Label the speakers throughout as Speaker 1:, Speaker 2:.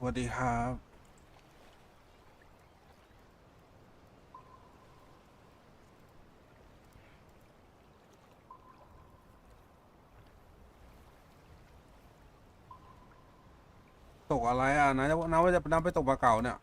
Speaker 1: สวัสดีครับ ตกอะไรอะนะจะนะว่าจะนำไปตกปลาเก๋าเนี่ย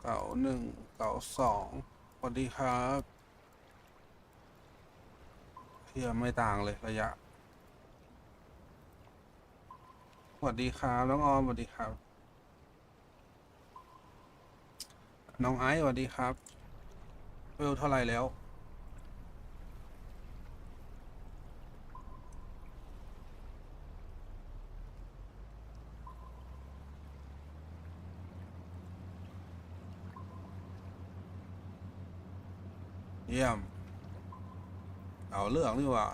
Speaker 1: เก๋าหนึ่งเก๋าสองสวัสดีครับ เทียไม่ต่างเลยระยะ สวัสดีครับน้องออมสวัสดีครับ น้องไอซ์สวัสดีครับเวลเท่าไหร่แล้ว เยี่ยม เอาเรื่องนี่ว่า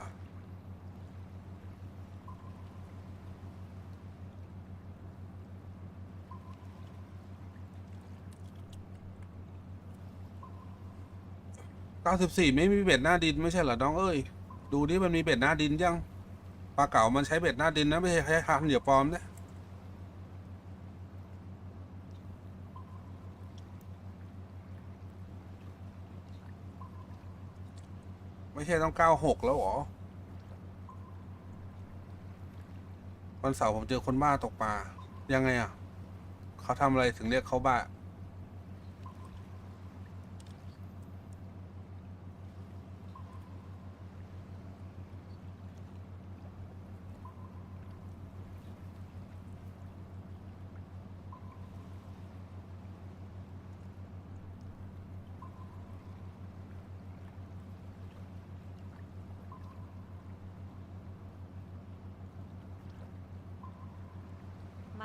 Speaker 1: เก้าสิบสี่ไม่มีเบ็ดหน้าดินไม่ใช่เหรอน้องเอ้ย ดูดิมันมีเบ็ดหน้าดินยังปลาเก๋ามันใช้เบ็ดหน้าดินนะไม่ใช่ใช้คางเหนียวปลอมนะ ใช่ต้องเก้าหกแล้วเหรอ วันเสาร์ผมเจอคนบ้าตกปลา ยังไงอะ เขาทำอะไรถึงเรียกเขาบ้า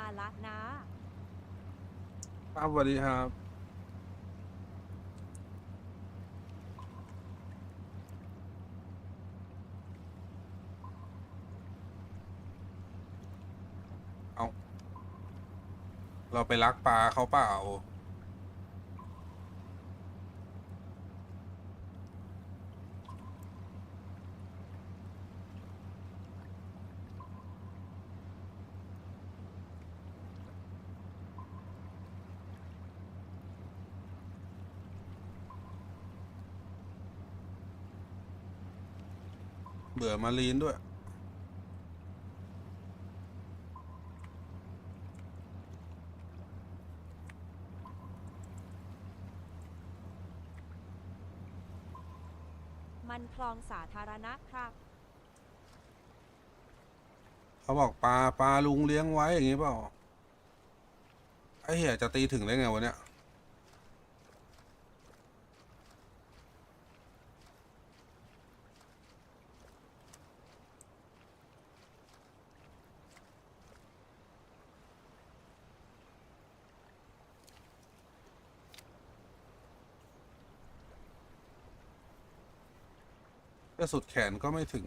Speaker 1: า
Speaker 2: ละนะ
Speaker 1: ครับสวัสดีครับ เอา เราไปลักปลาเขาเปล่า เบื่อมารีนด้วย
Speaker 2: มันคลองสาธารณะครับ
Speaker 1: เขาบอกปลาปลาลุงเลี้ยงไว้อย่างงี้เปล่าไอ้เหี้ยจะตีถึงได้ไงวะเนี่ย ก็สุดแขนก็ไม่ถึง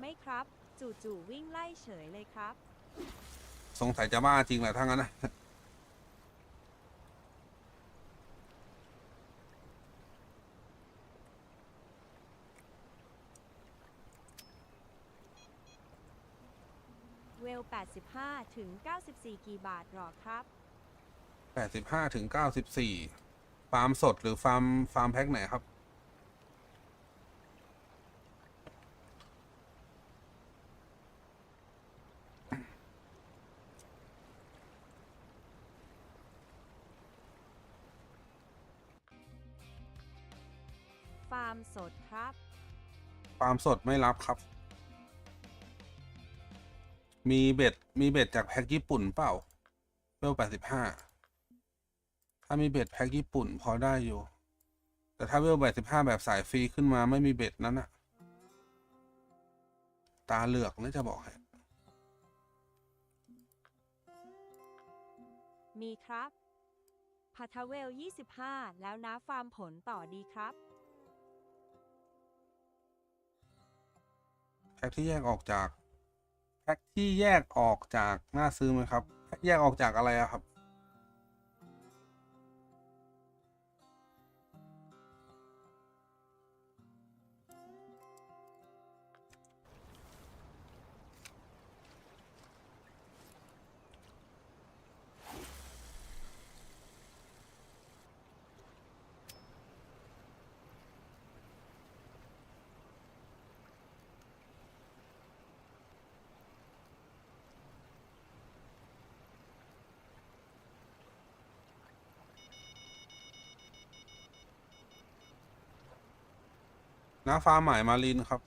Speaker 2: ไม่ครับ จู่ๆวิ่งไล่เฉยเลยครับ
Speaker 1: สงสัยจะบ้าจริงแหละทั้งนั้นนะ
Speaker 2: เวล 85 ถึง 94 กี่บาทหรอครับ
Speaker 1: แปดสิบห้าถึงเก้าสิบสี่ฟาร์มสดหรือฟาร์มฟาร์มแพ็คไหนครับ
Speaker 2: ฟาร์มสดครับ
Speaker 1: ฟาร์มสดไม่รับครับ มีเบ็ด มีเบ็ดจากแพ็คญี่ปุ่นเปล่าเวลแปดสิบห้า ถ้ามีเบ็ดแพ็คญี่ปุ่นพอได้อยู่ แต่ถ้าเวลแปดสิบห้าแบบสายฟรีขึ้นมาไม่มีเบ็ดนั้นอะตาเหลือกนะจะบอกให้
Speaker 2: มีครับพัทเวล 25 แล้วนะฟาร์มผลต่อดีครับ
Speaker 1: แพ็คที่แยกออกจาก แพ็คที่แยกออกจากหน้าซื้อไหมครับ แยกออกจากอะไรครับ น้าฟ้าหมายมาลินครับ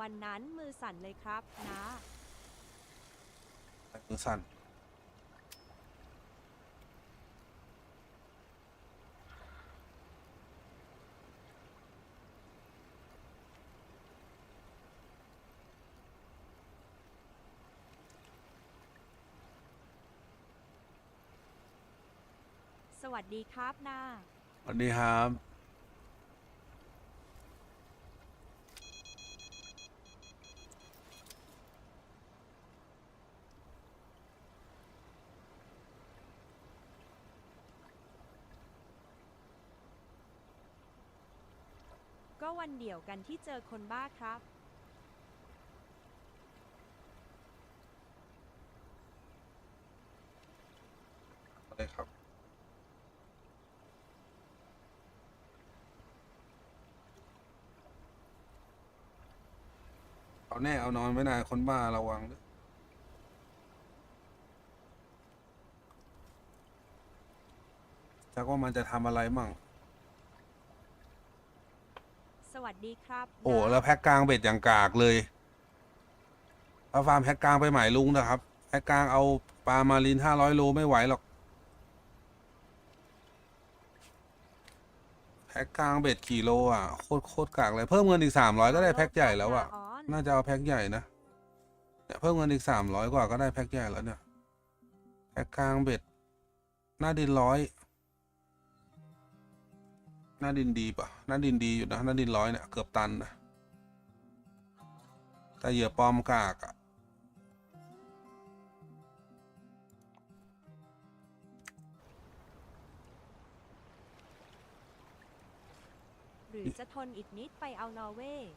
Speaker 2: วันนั้นมือสั่นเลยครับนะ
Speaker 1: มือสั่น
Speaker 2: สวัสดีครับนา
Speaker 1: สวัสดีครับ
Speaker 2: ก็วันเดียวกันที่เจอคนบ้าครับ
Speaker 1: เลยครับ เอาแน่เอานอนไม่นานคนบ้าระวังด้วยจักว่ามันจะทำอะไรมั่ง
Speaker 2: สวัสดีครับ
Speaker 1: โอ้
Speaker 2: นะ
Speaker 1: แล้วแพ็กกลางเบ็ดอย่างกากเลยเอาฟาร์มแพ็กกลางไปหมายลุงนะครับแพ็กกลางเอาปลามาลินห้าร้อยโลไม่ไหวหรอกแพ็กกลางเบ็ดกี่โลอะโคตรโคตรกากเลยเพิ่มเงินอีกสามร้อยก็ได้แพ็กใหญ่แล้วอะ
Speaker 2: น
Speaker 1: น่าจะเอาแพ็กใหญ่นะเนี่ยเพิ่มเงินอีกสามร้อยกว่าก็ได้แพ็กใหญ่แล้วเนี่ยแพ็กกลางเบ็ด หน้าดินร้อย หน้าดินดีปะหน้าดินดีอยู่นะ หน้าดินร้อยเนี่ยเกือบตันนะ แต่เหยื่อปลอมกากอะ
Speaker 2: หรือจะทนอีกนิดไปเอานอร์เวย์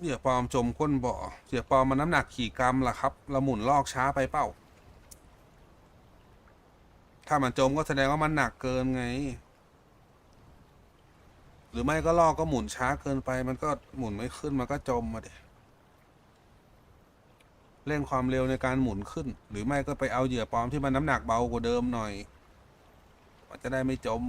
Speaker 1: เหยื่อปลอมจมก้นบ่อเหยื่อปลอมมันน้ำหนักกี่กรัมล่ะครับเราหมุนลอกช้าไปเปล่าถ้ามันจมก็แสดงว่ามันหนักเกินไง หรือไม่ก็ลอกก็หมุนช้าเกินไป มันก็หมุนไม่ขึ้นมันก็จมมาเดเร่งความเร็วในการหมุนขึ้น หรือไม่ก็ไปเอาเหยื่อปลอมที่มันน้ำหนักเบากว่าเดิมหน่อยมันจะได้ไม่จม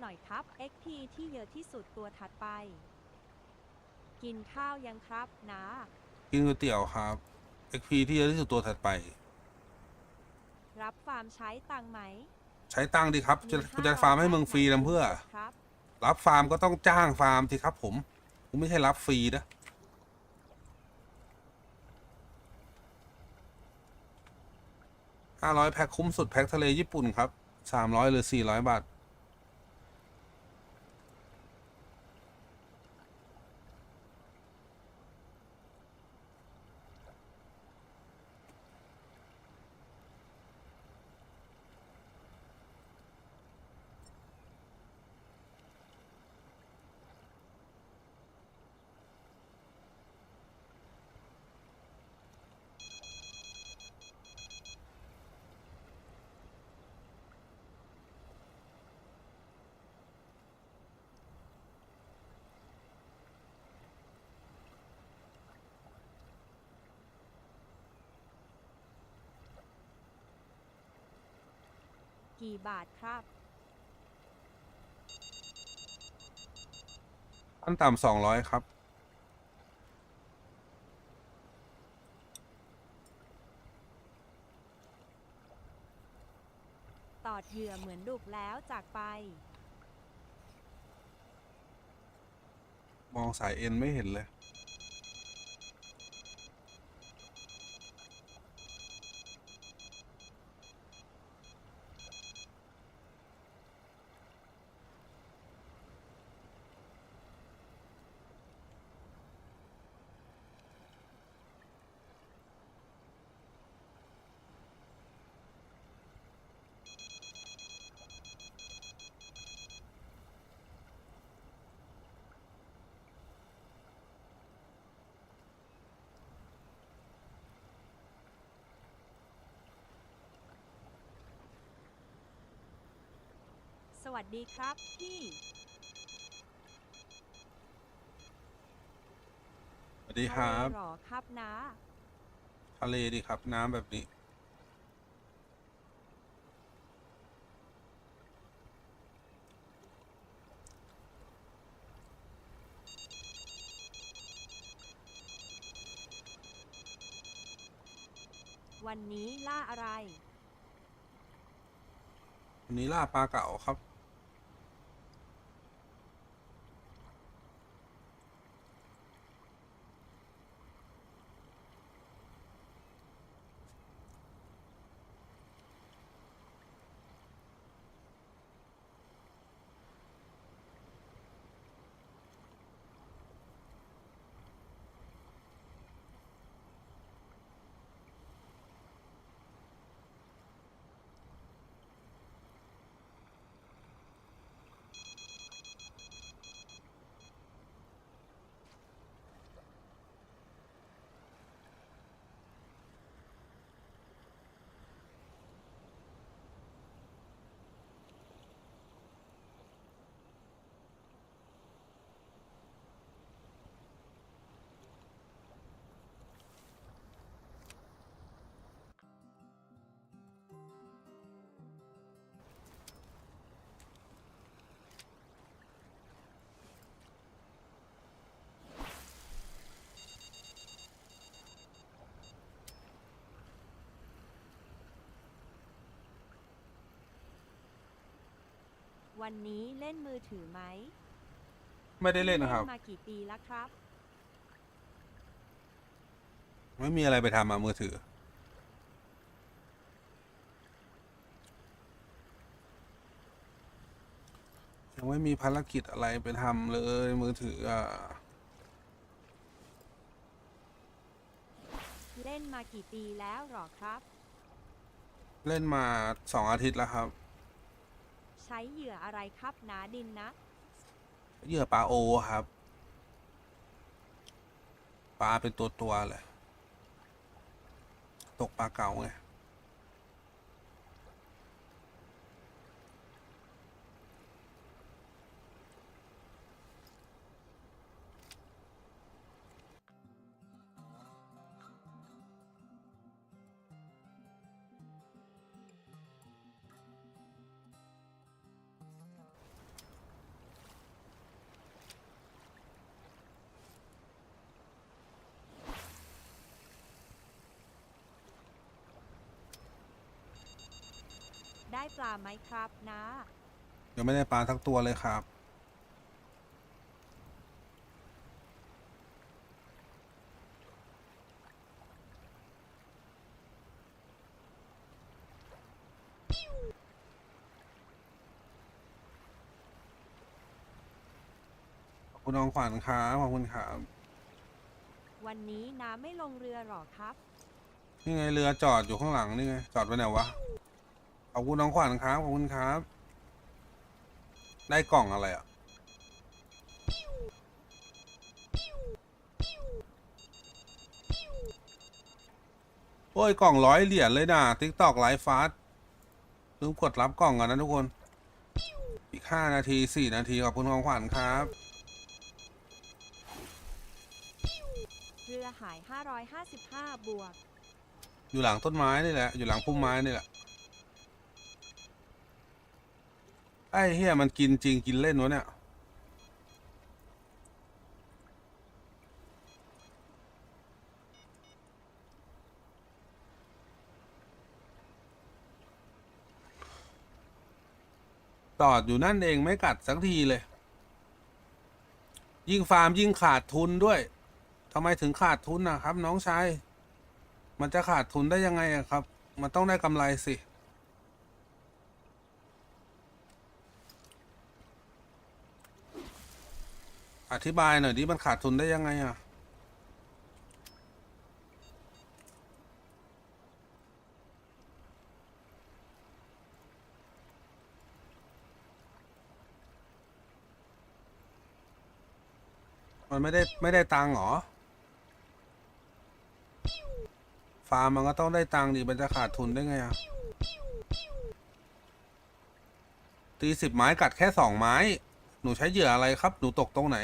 Speaker 2: หน่อยครับ XP ที่เยอะที่สุดตัวถัดไป กินข้าวยังครับนา
Speaker 1: กินก๋วยเตี๋ยวครับ XP ที่เยอะที่สุดตัวถัดไป
Speaker 2: รับฟาร์มใช้ตังค์ไหม
Speaker 1: ใช้ตังค์ดีครับจะ
Speaker 2: มี
Speaker 1: จะฟาร์มให้มึงฟรีนะเพื่อ
Speaker 2: ครับ
Speaker 1: รับฟาร์มก็ต้องจ้างฟาร์มสิครับผมผมไม่ใช่รับฟรีนะห้าร้อยแพ็คคุ้มสุดแพ็คทะเลญี่ปุ่นครับสามร้อยหรือสี่ร้อยบาท
Speaker 2: กี่บาทครับ
Speaker 1: ขั้นต่ำสองร้อยครับ
Speaker 2: ตอดเหยื่อเหมือนดุกแล้วจากไป
Speaker 1: มองสายเอ็นไม่เห็นเลย
Speaker 2: วัสดีครับพี่
Speaker 1: สวัสดีครับ
Speaker 2: ทะเลหรอครับนะ
Speaker 1: ทะเลดีครับ น้ำแบบนี้
Speaker 2: วันนี้ล่าอะไร
Speaker 1: วันนี้ล่าปลาเก๋าครับ
Speaker 2: วันนี้เล่นมือถือไหม
Speaker 1: ไม่ได้เล่นนะครับ
Speaker 2: มากี่ปีแล้วครับ
Speaker 1: ไม่มีอะไรไปทำมามือถือ ยังไม่มีภารกิจอะไรไปทำเลยมือถืออะ
Speaker 2: เล่นมากี่ปีแล้วหรอครับ
Speaker 1: เล่นมาสองอาทิตย์แล้วครับ
Speaker 2: ใช้เหยื่ออะไรครับหนาดินนะ
Speaker 1: เหยื่อปลาโอครับปลาเป็นตัวตัวเลยตกปลาเก่าไง
Speaker 2: ได้ปลาไหมครับนะ
Speaker 1: ยังไม่ได้ปลาทั้งตัวเลยครับ ขอบคุณน้องขวัญครับขอบคุณครับ
Speaker 2: วันนี้น้าไม่ลงเรือหรอครับ
Speaker 1: นี่ไงเรือจอดอยู่ข้างหลังนี่ไงจอดไว้ไหนวะ ขอบคุณน้องขวัญครับขอบคุณครับ ได้กล่องอะไรอะ โอ้ยกล่องร้อยเหรียญเลยนะติ๊กตอกไลฟ์ฟาสลืมกดรับกล่องกันนะทุกคน อีกห้านาทีสี่นาทีขอบคุณของขวัญครับ
Speaker 2: เรือหาย 555 บวก
Speaker 1: อยู่หลังต้นไม้นี่แหละ อยู่หลังพุ่มไม้นี่แหละ ไอ้เฮียมันกินจริงกินเล่นวะเนี่ยตอดอยู่นั่นเองไม่กัดสักทีเลย ยิ่งฟาร์มยิ่งขาดทุนด้วยทำไมถึงขาดทุนนะครับ น้องชาย มันจะขาดทุนได้ยังไงครับ มันต้องได้กำไรสิ อธิบายหน่อยดิมันขาดทุนได้ยังไงอะ มันไม่ได้ไม่ได้ตังค์เหรอ ฟาร์มมันก็ต้องได้ตังค์ดิมันจะขาดทุนได้ไงอะ ตีสิบไม้กัดแค่สองไม้ หนูใช้เหยื่ออะไรครับ หนูตกตรงไหน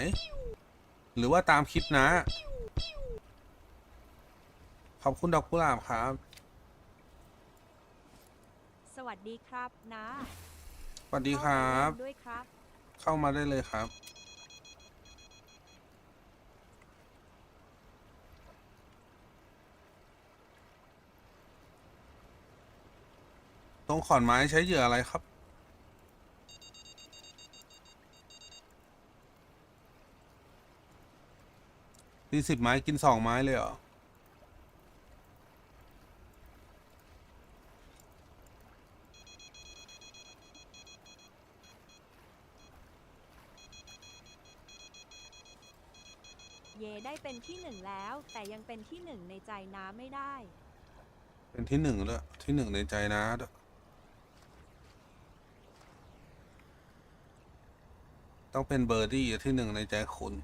Speaker 1: หรือว่าตามคลิปนะ ขอบคุณดอกกุหลาบครับ
Speaker 2: สวัสดีครับนะ
Speaker 1: สวัสดีครับ
Speaker 2: เข้ามาเล่นด้วยครับ
Speaker 1: เข้ามาได้เลยครับ ตรงขอนไม้ใช้เหยื่ออะไรครับ ตีสิบไม้กินสองไม้เลยเหรอ
Speaker 2: เยได้เป็นที่หนึ่งแล้ว แต่ยังเป็นที่หนึ่งในใจน้าไม่ได้
Speaker 1: เป็นที่หนึ่งด้วยที่หนึ่งในใจนะด้วยต้องเป็นเบอร์ดี้ที่หนึ่งในใจคุณ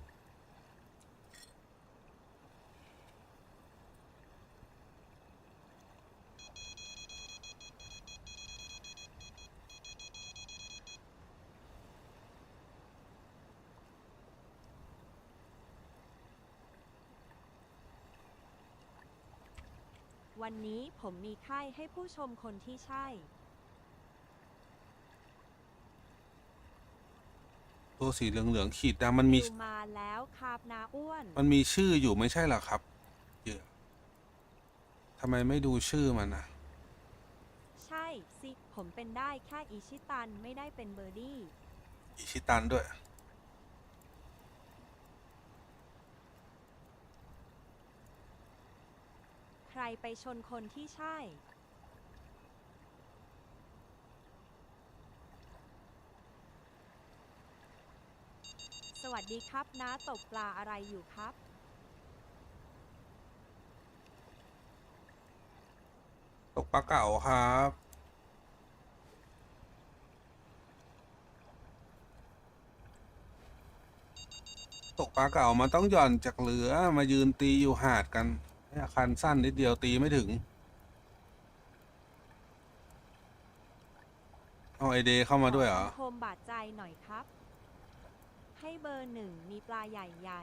Speaker 2: วันนี้ผมมีค่ายให้ผู้ชมคนที่ใช่
Speaker 1: ตัวสีเหลืองๆขีดดำมันมี
Speaker 2: ดิวมาแล้วครับนาอ้วน
Speaker 1: มันมีชื่ออยู่ไม่ใช่เหรอครับเหยื่อทำไมไม่ดูชื่อมันนะ
Speaker 2: ใช่สิ ผมเป็นได้แค่อิชิตันไม่ได้เป็นเบอร์ดี้
Speaker 1: อิชิตันด้วย
Speaker 2: ใค รไปชนคนที่ใช่ สวัสดีครับน้าตกปลาอะไรอยู่ครับ
Speaker 1: ตกปลาเก๋าครับ ตกปลาเก๋ามันต้องหย่อนจากเรือมายืนตีอยู่หาดกัน อาคารสั้นนิดเดียวตีไม่ถึง เอาไอเดย์เข้ามาด้วยเหรอ
Speaker 2: ขคมบาดใจหน่อยครับ ให้เบอร์หนึ่งมีปลาใหญ่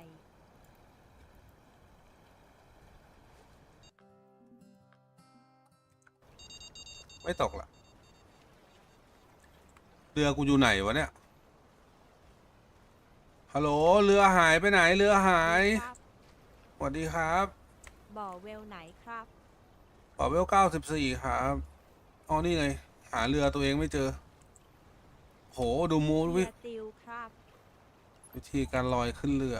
Speaker 1: ไม่ตกละเรือกูอยู่ไหนวะเนี่ย ฮัลโหล เรือหายไปไหน เรือหา
Speaker 2: ๆ
Speaker 1: ย
Speaker 2: ครับ
Speaker 1: สวัสดีครับ
Speaker 2: บ่อเวลไหนครับ
Speaker 1: ปอเวลเก้าสิบสี่ครับอ๋อนี่ไง หาเรือตัวเองไม่เจอ โห ดูมูดวิ
Speaker 2: เรือติวครับ
Speaker 1: วิธีการลอยขึ้นเรือ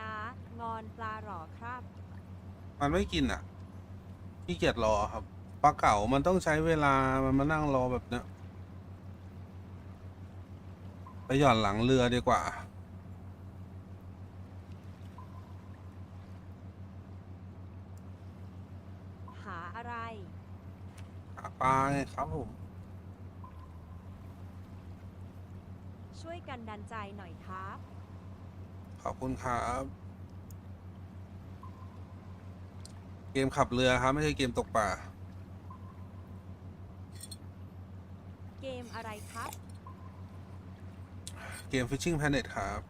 Speaker 2: น้าง อนปลาหรอครับ
Speaker 1: มันไม่กินอะขี้เกียจรอครับปลาเก๋ามันต้องใช้เวลามันมานั่งรอแบบเนี้ยไปหย่อนหลังเรือดีกว่า
Speaker 2: หาอะไร
Speaker 1: หาปลาไงครับผม
Speaker 2: ช่วยกันดันใจหน่อยครับ
Speaker 1: ขอบคุณครับ เกมขับเรือครับ ไม่ใช่เกมตกปลา
Speaker 2: เกมอะไรครับ
Speaker 1: เกม Fishing Planet ครับ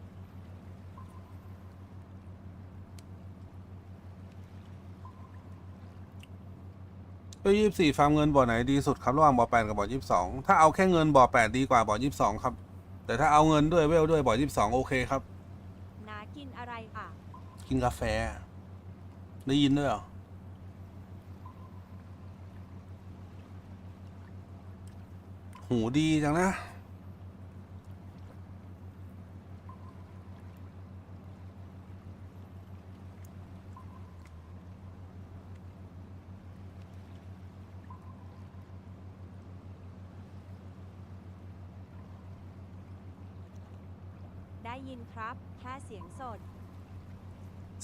Speaker 1: เบลยี่สิบสี่ฟาร์มเงินบ่อไหนดีสุดครับระหว่างบ่อแปดกับบ่อยี่สิบสองถ้าเอาแค่เงินบ่อแปดดีกว่าบ่อยี่สิบสองครับ แต่ถ้าเอาเงินด้วยเวลด้วยบ่อยี่สิบสองโอเคครับ
Speaker 2: นากินอะไรอะ
Speaker 1: กินกาแฟ ได้ยินด้วยเหรอ หูดีจังนะ
Speaker 2: ได้ยินครับ แค่เสียงสด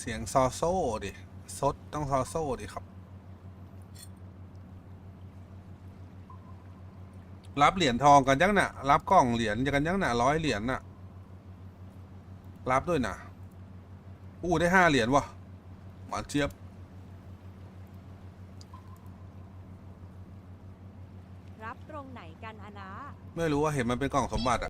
Speaker 1: เสียงซอโซ่ดิ ซดต้องซอโซ่ดิครับ รับเหรียญทองกันยังน่ะ รับกล่องเหรียญกันยังน่ะร้อยเหรียญน่ะ รับด้วยนะอู้ได้ห้าเหรียญวะหวานเจี๊ยบ
Speaker 2: รับตรงไหนกันอะนะ
Speaker 1: ไม่รู้ว่าเห็นมันเป็นกล่องสมบัติอะ